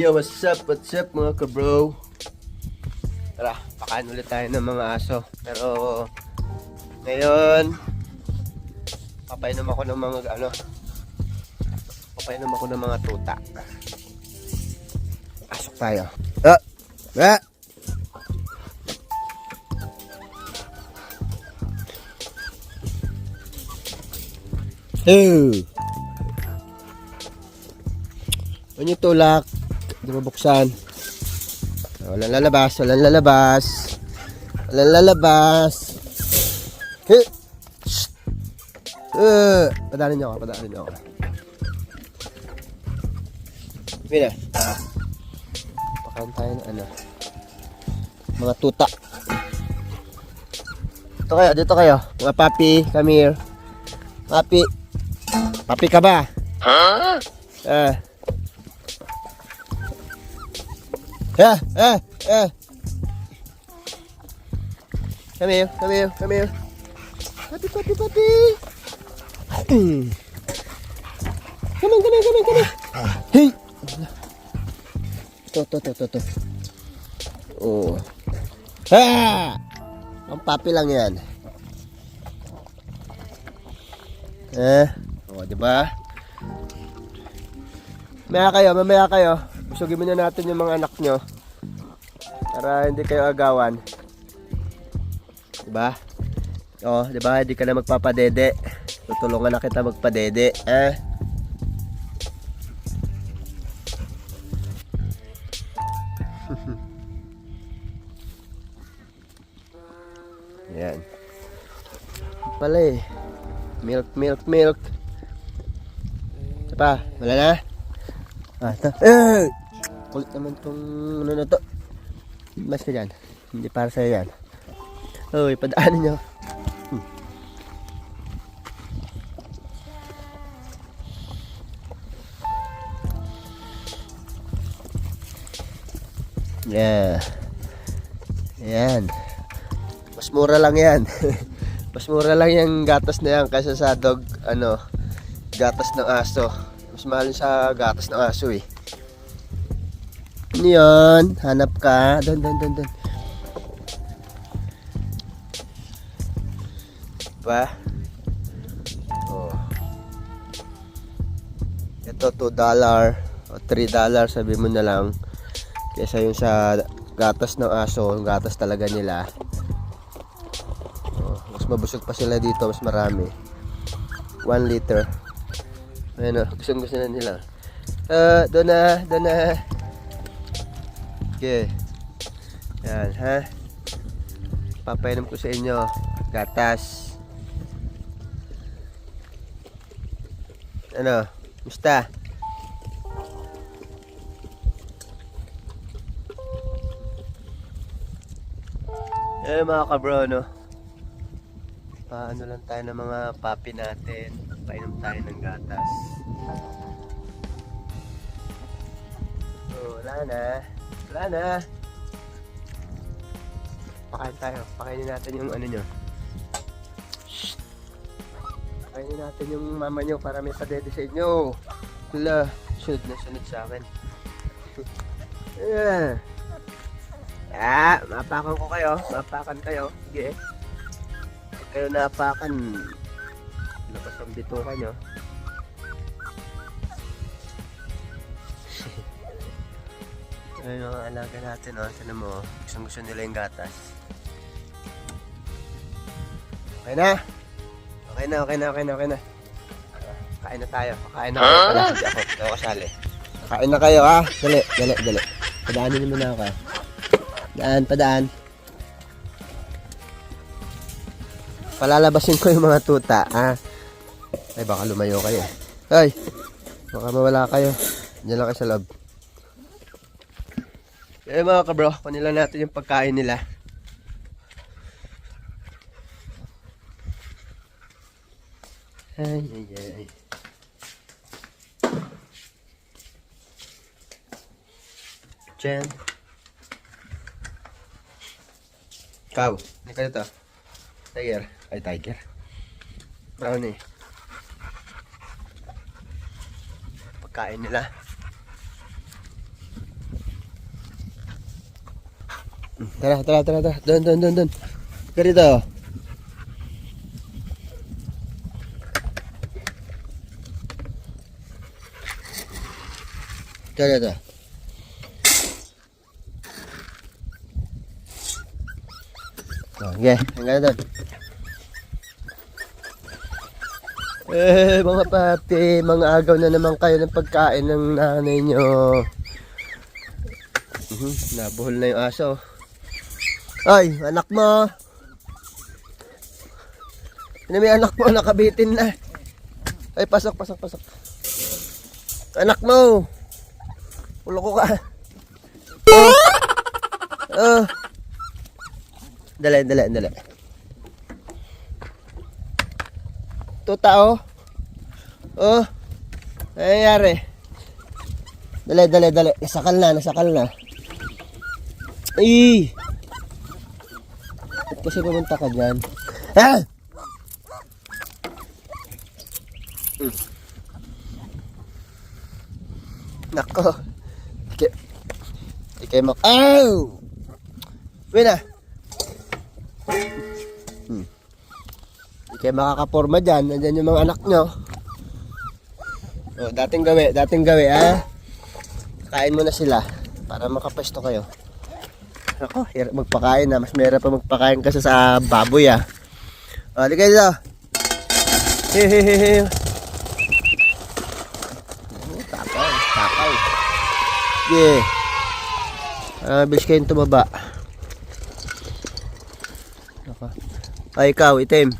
Yo, what's up? What's up mga kabro? Tara, pakain ulit tayo ng mga aso. Pero, ngayon, papainom ako ng mga, ano, papainom ako ng mga tuta. Pasok tayo. Ah! Ah! Hey! Ano yung tulak? Hindi mabuksan. Walang lalabas, walang lalabas. Walang lalabas. Shh! Uh, padaanin niyo ako, padaanin niyo ako. Mira. Pakain tayo ng ano. Mga tuta. Dito kayo, dito kayo. Mga papi, come here. Papi. Papi ka ba? Ha? Ah. Ah, ah, ah. Come here, come here, come here. Papi, papi, papi. Hmm. Come on, come on, come on, come on. Hey. To, to, to, to, to. Oh. Ha! Ang papi lang yan. Eh, oh, di ba? Mamaya kayo, mamaya kayo. Busugin muna natin yung mga anak nyo. Para hindi kayo agawan. Diba? Oh, di ba? Hindi ka na magpapadede. Tutulungan na kita magpadede. Eh? Yan. Pala eh. Milk, milk, milk. Pa, wala na? Ah, ito. Eh! Kulit naman tong ano na to. Mas ka dyan. Hindi para sa'yo yan. Uy, padaanin nyo. Hmm. Yeah. Yan. Mas mura lang yan. Mas mura lang yung gatas na yan kaysa sa dog, ano, gatas ng aso. Mas mahal sa gatas ng aso eh. Ano yun? Hanap ka. Doon, doon, doon, doon. Pa? Oh. Ito, 2 dollar o 3 dollar sabi mo na lang. Kesa yung sa gatas ng aso, yung gatas talaga nila. Oh, mas mabusog pa sila dito, mas marami. 1 liter. Ayan o, gusto gusto na nila. Ah, doon na, doon na. Okay. Yan, ha? Papainom ko sa inyo. Gatas. Ano? Musta? Eh mga kabro, no? Paano lang tayo ng mga papi natin. Painom tayo ng gatas. Oh, wala na. Wala na. Pakain tayo. Pakainin natin yung ano nyo. Pakainin natin yung mama nyo para may padede sa inyo. Wala. Sunod na sunod sa akin. yeah. Ah, mapakan ko kayo. Mapakan kayo. Sige. Pag kayo napakan, labas ang bituka nyo. Ay, mga alaga natin, oh. Tinan mo, oh. Gustong gusto nila yung gatas. Okay na? Okay na, okay na, okay na, okay na. Ah, Kain na tayo. Kain na kayo pala. Hindi ako, hindi ako kasali. Kain na kayo, ha? Dali, dali, dali. Padaanin mo na ako, ha? Daan, padaan. Palalabasin ko yung mga tuta, ha? Ay, baka lumayo kayo. Ay, baka mawala kayo. Diyan lang kayo sa loob. Eh mga kabro, kunin lang natin yung pagkain nila. Ay, ay, ay. Jen. Ikaw, hindi ka dito. Tiger. Ay, tiger. Brownie. Pagkain nila. Tara, tara, tara, tara. Doon, doon, doon, doon. Ganito. Tara, tara. Okay, hanggang doon. Eh, mga papi, mga agaw na naman kayo ng pagkain ng nanay nyo. Mhm, nabuhol na yung aso. Ay, anak mo. Ano may anak mo, nakabitin na. Ay, pasok, pasok, pasok. Anak mo. Ulo ko ka. Oh. Oh. Dali, dali, dali. Tuta, oh. Oh. Ano nangyayari? Dali, dali, dali. Nasakal na, nasakal na. Ay! Ba't kasi pumunta ka dyan? Ha? Hmm. Nako. Ike. Ike mo. Ow! Wina. Hmm. Ike makakaporma dyan. Nandyan yung mga anak nyo. Oh, dating gawi, dating gawi, ha? Kain mo na sila para makapwesto kayo. Ako, hirap magpakain na. Mas meron pa magpakain kasi sa baboy ah. O, di kayo dito. Hehehehe. Oh, Takaw, takaw. Yeah. Ah, bilis kayong tumaba. Ako. Ay, ikaw, itim.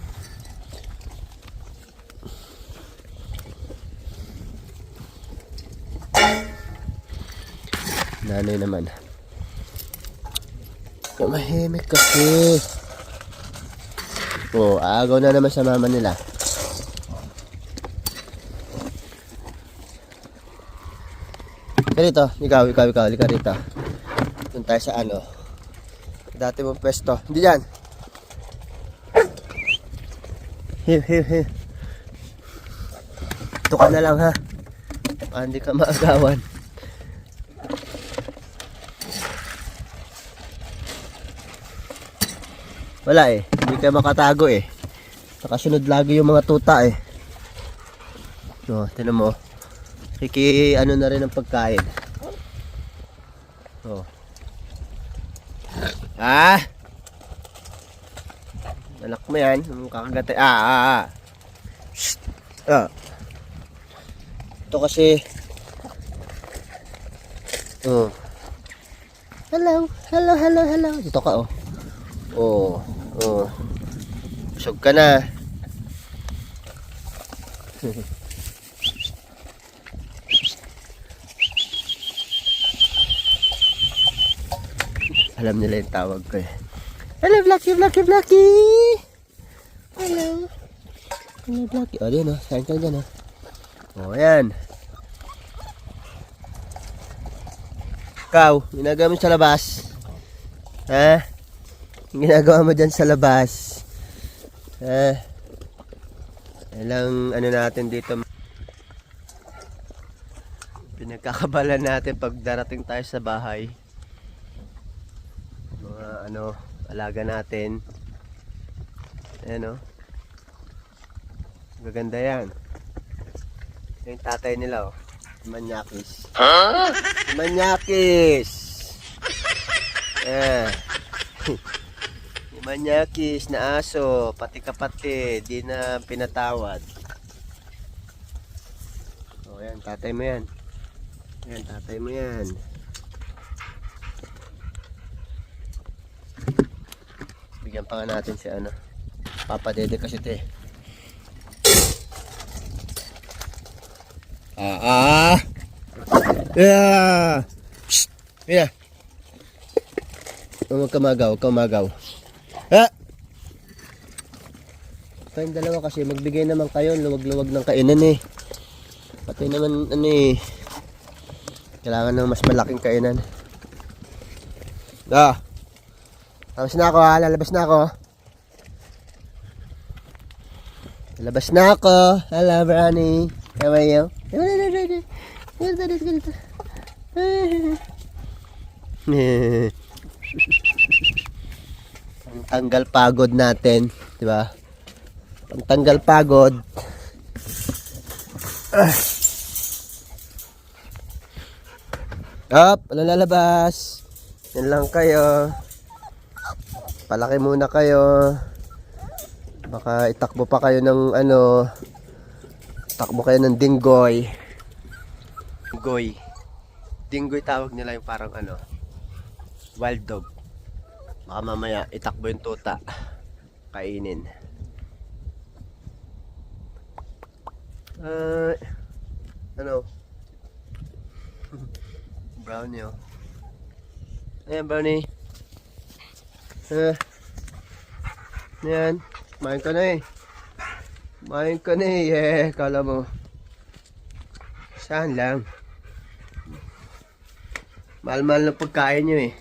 Nanay naman. Tumahimik kasi. Oh, agaw na naman sa mama nila. Dito, ikaw, ikaw, ikaw, halika rito. Doon tayo sa ano. Dati mong pwesto. Hindi yan. Hiw, hiw, hiw. Ito ka na lang ha. Para hindi ka maagawan. Wala eh. Hindi ka makatago eh. Nakasunod lagi yung mga tuta eh. No, tinan mo. Kiki ano na rin ang pagkain. Oh. Ah! Anak mo yan. Ang kakagate. Ah, ah, ah. Ah. Ito kasi. Oh. Hello, hello, hello, hello. Dito ka oh. Oh, oh. Busog ka na. Alam nila yung tawag ko eh. Hello, Blacky, Blacky, Blacky! Hello. Hello, Blacky. O, diyan o. Kain ka dyan o. O, ayan. Ikaw, ginagawa mo sa labas. Ha? Ginagawa mo dyan sa labas. Ha? Ilang ano natin dito. Pinagkakabalan natin pag darating tayo sa bahay. Mga ano, alaga natin. Ayan o. Gaganda yan. Yung tatay nila oh. Manyakis. Ha? Manyakis! Eh. Yung manyakis na aso, pati kapatid, di na pinatawad. O yan, tatay mo yan. Yan, tatay mo yan. Bigyan pa nga natin si ano. Papa Dede kasi ito eh. Ah, ah. Yeah. Shh. Yeah. Huwag ka magaw, huwag ka magaw. Ha? Kayong dalawa kasi magbigay naman kayo, luwag-luwag ng kainan eh. Pati naman ano eh. Kailangan ng mas malaking kainan. Ah. Tapos na ako ha, lalabas na ako. Labas na ako. Hello, Brownie. How are you? Ganito, ganito, ganito. Ang tanggal pagod natin, di ba? Ang tanggal pagod. Up, wala lalabas. Yan lang kayo. Palaki muna kayo. Baka itakbo pa kayo ng ano. Takbo kayo ng dinggoy. Dinggoy. Dinggoy tawag nila yung parang ano. Wild dog. Baka mamaya itakbo yung tuta. Kainin. Uh, ano? Brownie oh. Ayan, brownie. Eh. Ayan. Kumain ka na eh. Kumain ka na eh. Eh, kala mo. Saan lang? Mahal-mahal na pagkain nyo eh.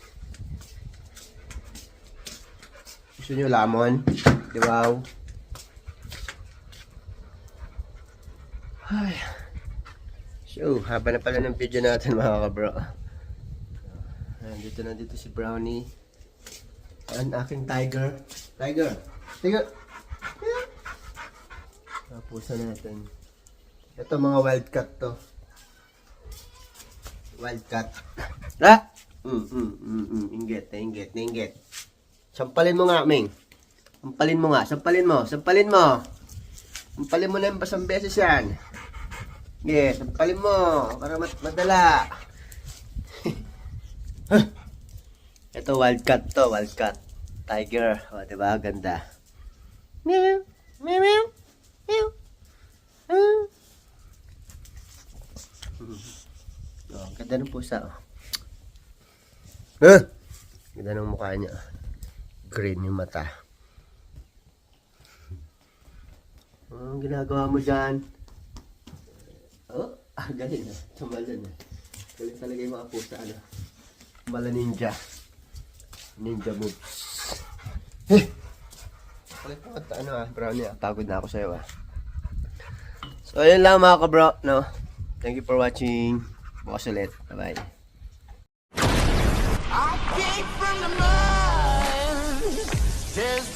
Gusto nyo lamon? Di wow. Ay. So, haba na pala ng video natin mga kabro. Nandito na dito si Brownie. Ang aking tiger. Tiger! Tiger! Tapusan natin. Ito mga wildcat to. Wildcat. Ah! Mm, mm, mm, mm. Inggit, inggit, inggit. Sampalin mo nga, Ming. Sampalin mo nga. Sampalin mo. Sampalin mo. Sampalin mo na yung basang beses yan. Yes, sampalin mo. Para mat madala. Ito wildcat to, wildcat. Tiger. O, diba? Ganda. Meow. Meow. Meow. Meow. Ah. Oh, ganda ng pusa. Oh. Ah! Ganda ng mukha niya. Green yung mata. Anong ginagawa mo dyan? Oh, ah, galing na. Tumalon na. Galing talaga yung mga pusa, ano. Mala ninja. Ninja moves. Eh! At ano ah, brownie ah. Pagod na ako sa'yo ah. So, ayun lang mga kabro, no? Thank you for watching. Bukas ulit. Bye-bye. I came from the mud. Just